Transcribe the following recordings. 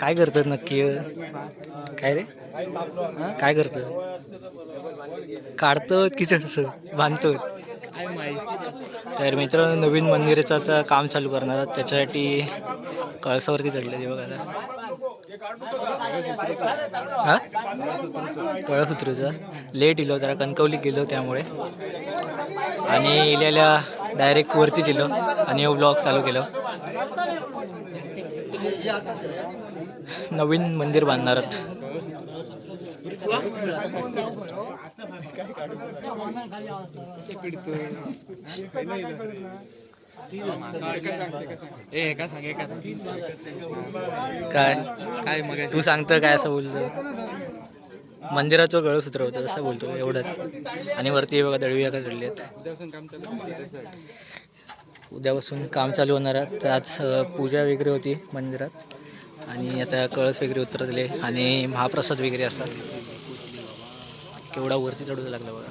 काय करतात नक्की? काय रे? काय करतात काढतं की चढतं बांधतो तर मित्र नवीन मंदिराचं आता काम चालू करणार त्याच्यासाठी कळसावरती चढले बघा आता. हा कळस लेट इलो जरा कणकवली गेलो त्यामुळे. आणि इलेल्या डायरेक्ट वरतीच इलो आणि व्लॉग चालू केलं. नवीन मंदिर बांधणार आहोत. ए का सांग का काय? काय मग तू सांगतं काय असं बोलतो. मंदिराचं गळस उतरवतं असं बोलतो एवढंच. आणि वरती बघा दळवी का चढली आहेत उद्यापासून काम चालू उद्यापासून काम चालू होणार आहे. आज पूजा वगैरे होती मंदिरात. आणि आता कळस वगैरे उतरले आणि महाप्रसाद वगैरे असतात. केवढा वरती चढू लागला बघा.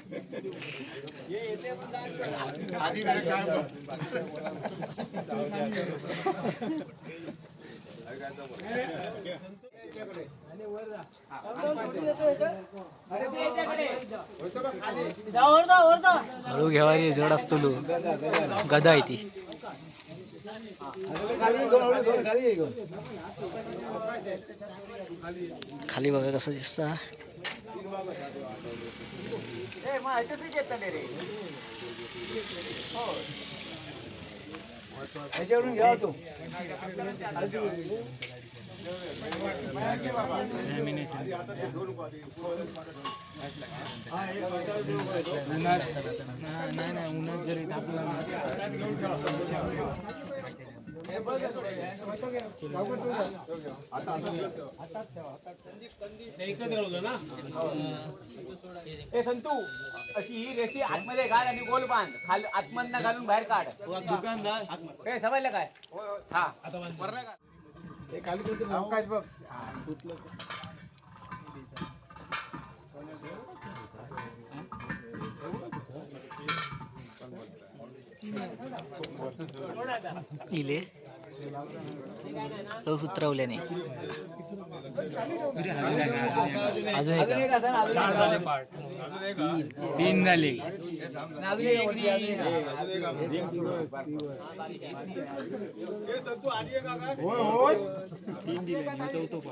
हळू घेवा रे जड असतो लो गदा आहे ती. खाली बघा कसं दिसतं. नाही नाही उन्हात जरी टाकला ए संतू अशी ही रेषी आतमध्ये घाल आणि गोल बांध. खाल आतमधनं घालून बाहेर काढ. दुकानदार ए समजलं काय? हा. काढ. अवकाश बघ. इले. रोज उतरवले नाही अजून एक. आहे. तीन झाले. तीन दिले मी चौथं पण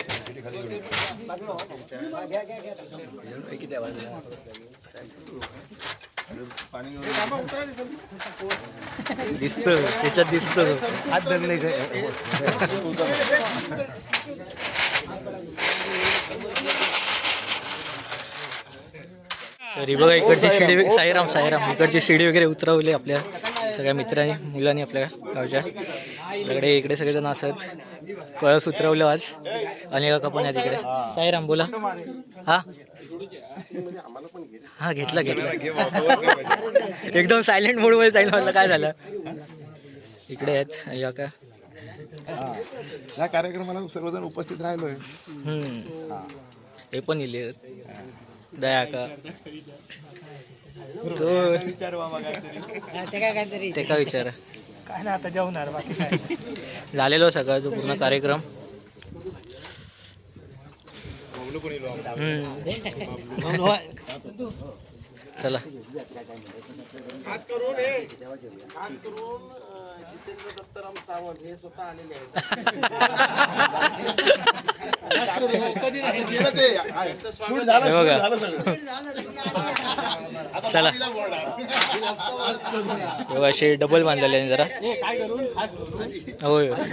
दिसत त्याच्यात दिसत हात धरले तरी बघा इकडची शिडी साईराम साईराम. इकडची शिडी वगैरे उतरवली आपल्या सगळ्या मित्रांनी मुलांनी आपल्या गावच्या. आपल्याकडे इकडे सगळेजण असत. कळस उतरवलं आज. आणि काका पण आहेत इकडे साईराम बोला. हा? हा घेतला घेतला. एकदम सायलेंट मोडमध्ये जाईल म्हटलं काय झालं? इकडे आहेत या का या कार्यक्रमाला सर्वजण उपस्थित राहिलोय. हम्म. हे पण इले दया का तो ते का विचार. काय ना आता जेवणार बाकी काय. झालेलो सगळा जो पूर्ण कार्यक्रम. हम्म. चला. खास करून हे खास करून जितेंद्र दत्ताराम सावंत हे स्वतः आलेले आहेत. शूट झालं, हे शूट बघा. झालं सगळं. आता चला. बाकीला. तेव्हा असे डबल बांधलेले आहे जरा. होय. होय.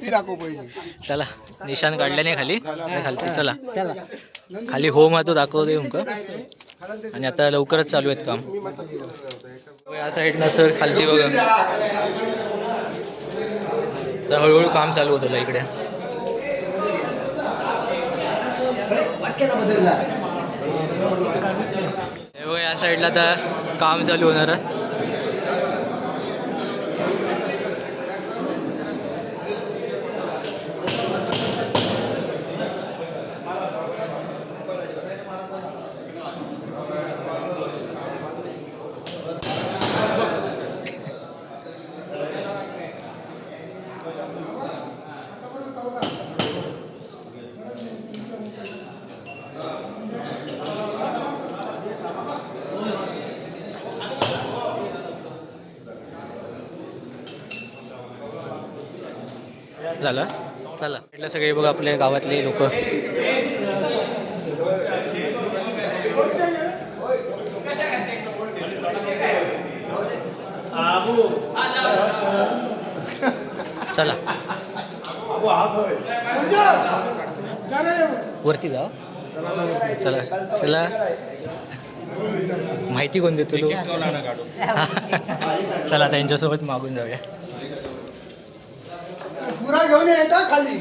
ती दाखव पहिली. चला निशाण काढल्याने खाली. आता खालती चला. खाली होम आहे तो दाखवते तुमका आणि आता लवकरच चालू आहेत काम. या साईडनं सर खालती बघा. तर हळूहळू काम चालू होतं इकडे. हे बघा या साईडला आता काम चालू होणार आहे. झालं? चला इथले सगळे बघा आपले गावातले लोक. चला. वरती जा. चला चला. माहिती कोण देतो चला त्यांच्यासोबत मागून जाऊया. पुरा घेऊन यायचा खाली.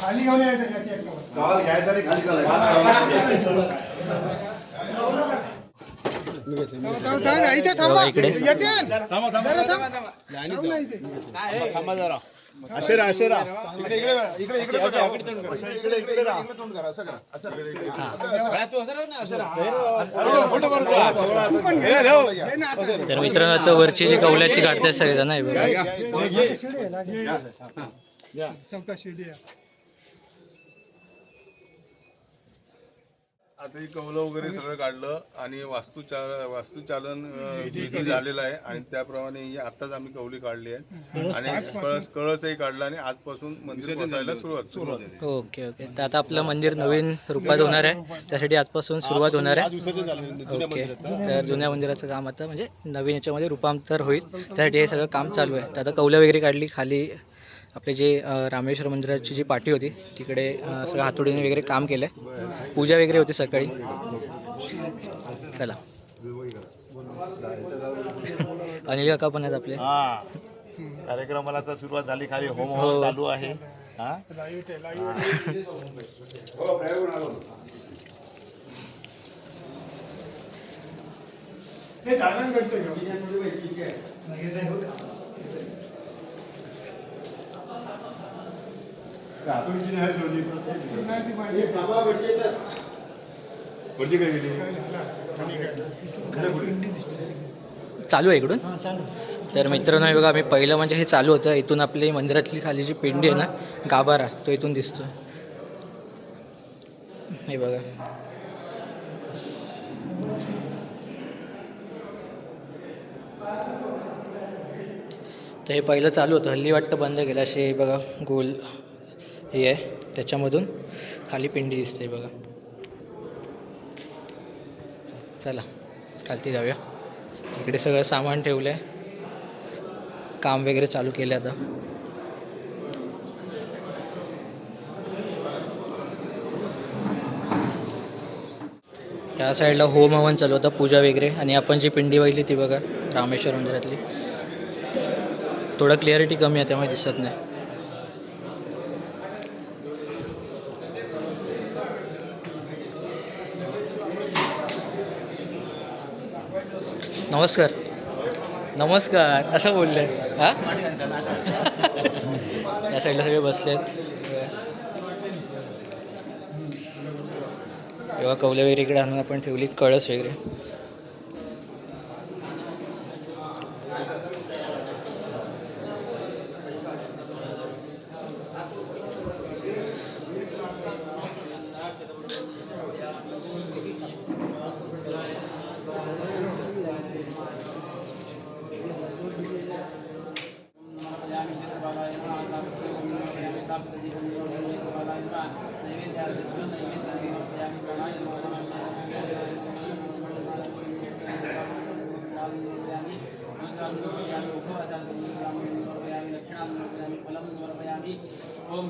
खाली घेऊन यायचं थांबा इकडे. येते. जरा थांब. थांब ना इथे. इकडे. इकडे इकडे. असं इकडे इकडे राहा. इकडे तोंड करा असं करा. तर मित्रांनो आता वरची जी कौल आहेत ती काढतायत सगळेजण हे बघा शिडी आहे ना, घे. चौका शिडी आहे. आता हे कौलं वगैरे सगळं काढलं आणि वास्तुचा वास्तुचालन अं, विधी झालेलं आहे आणि त्याप्रमाणे ही आत्ताच आम्ही कौली काढली आहे. आणि कळस कळसही काढला आणि आजपासून मंदिर बसायला सुरुवात सुरुवात ओके ओके. तर आता आपलं मंदिर नवीन रूपात होणार आहे. त्यासाठी आजपासून सुरुवात होणार आहे. ओके. तर जुन्या मंदिराचं काम आता म्हणजे नवीन याच्यामध्ये रूपांतर होईल. त्यासाठी हे सगळं काम चालू आहे. तर आता कौलं वगैरे काढली खाली आपले जे रामेश्वर मंदिराची जी पाठी होती तिकडे सगळं हातोडीने वगैरे काम केलं आहे पूजा वगैरे होती सकाळी. चला. अनिल काका पण आहेत आपले. हा. कार्यक्रमाला आता सुरुवात झाली खाली होम हो. चालू आहे. हा? नाही. वरती काय गेली? चालू आहे इकडून? तर मित्रांनो हे बघा आम्ही पहिलं म्हणजे हे चालू होतं. इथून आपली मंदिरातली खाली जी पिंडी आहे ना गाभारा तो इथून दिसतो हे बघा. तर हे पहिलं चालू होतं. हल्ली वाटतं बंद केलं असे हे बघा गोल. हे आहे. त्याच्यामधून खाली पिंडी दिसते बघा. चला खालती जाऊया. इकडे सगळं सामान ठेवलं आहे काम वगैरे चालू केलं आता. त्या साईडला होम हवन चालू होतं पूजा वगैरे. आणि आपण जी पिंडी वाहिली ती बघा रामेश्वर मंदिरातली. थोडं क्लिअरिटी कमी आहे त्यामुळे दिसत नाही. नमस्कार. नमस्कार. असं बोलले. हां? या साईडला सगळे बसलेत. तेव्हा कवले वगैरे इकडे आणून आपण ठेवली कळस वगैरे.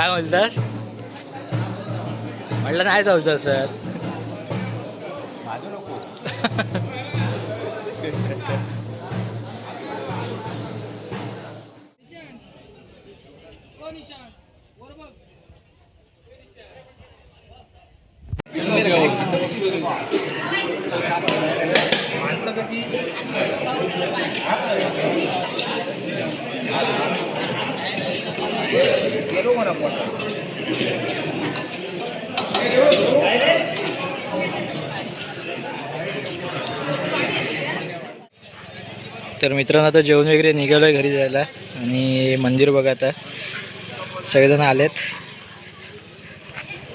काय बोलतात? म्हटलं नाही जाऊचं सर तर मित्रांनो आता जेवण वगैरे निघालो आहे घरी जायला आणि मंदिर बघा आता. सगळेजण आलेत.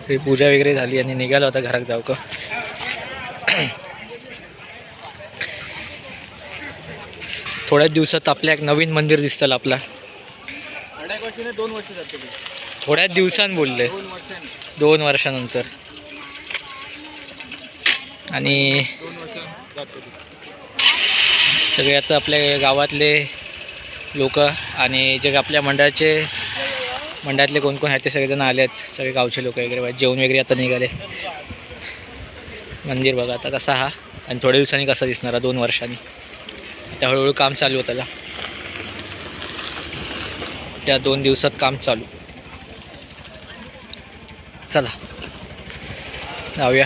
ते पूजा वगैरे झाली आणि निघालो आता घरात जाऊ का थोड्याच दिवसात आपल्या एक नवीन मंदिर दिसतं आपला. दोन वर्ष जाते थोड्याच दिवसांनी बोलले. दोन वर्षानंतर. आणि सगळे आता आपल्या गावातले लोक आणि जे आपल्या मंडळाचे मंडळातले कोण कोण आहेत ते सगळेजण आले आहेत सगळे गावचे लोक वगैरे. जेवण वगैरे आता निघाले. मंदिर बघा आता कसा हा. आणि थोड्या दिवसांनी कसा दिसणार दोन वर्षांनी. आता हळूहळू काम चालू होतं त्या दोन दिवसात काम चालू. चला. जाऊया.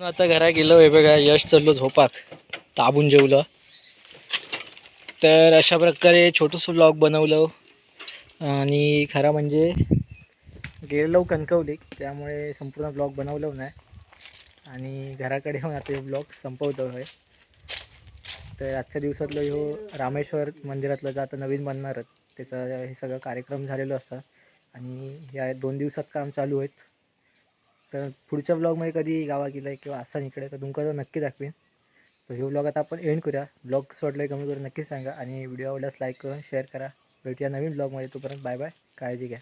आता घरा गेलो हे बघा यश चाललो झोपाक ताबून जेवलं. तर अशा प्रकारे छोटंसं ब्लॉग बनवलं. आणि खरं म्हणजे गेलो कणकवली त्यामुळे संपूर्ण ब्लॉग बनवलं नाही. आणि घराकडे येऊन आता हे ब्लॉग संपवतो आहे तर आजच्या दिवसातलं हो रामेश्वर मंदिरातलं जाता नवीन बनणारच त्याचं हे सगळं कार्यक्रम झालेलं असतं. आणि या दोन दिवसात काम चालू आहेत. तर पुढच्या ब्लॉगमध्ये कधी गावा गेलं किंवा असं इकडे तर तुमका तर नक्की दाखवेन. तर हे ब्लॉग आता आपण एंड करूया. ब्लॉग सोडलं कमी करून नक्कीच सांगा. आणि व्हिडिओ आवडल्यास लाईक करून शेअर करा. भेटूया नवीन ब्लॉगमध्ये तोपर्यंत बाय बाय काळजी घ्या.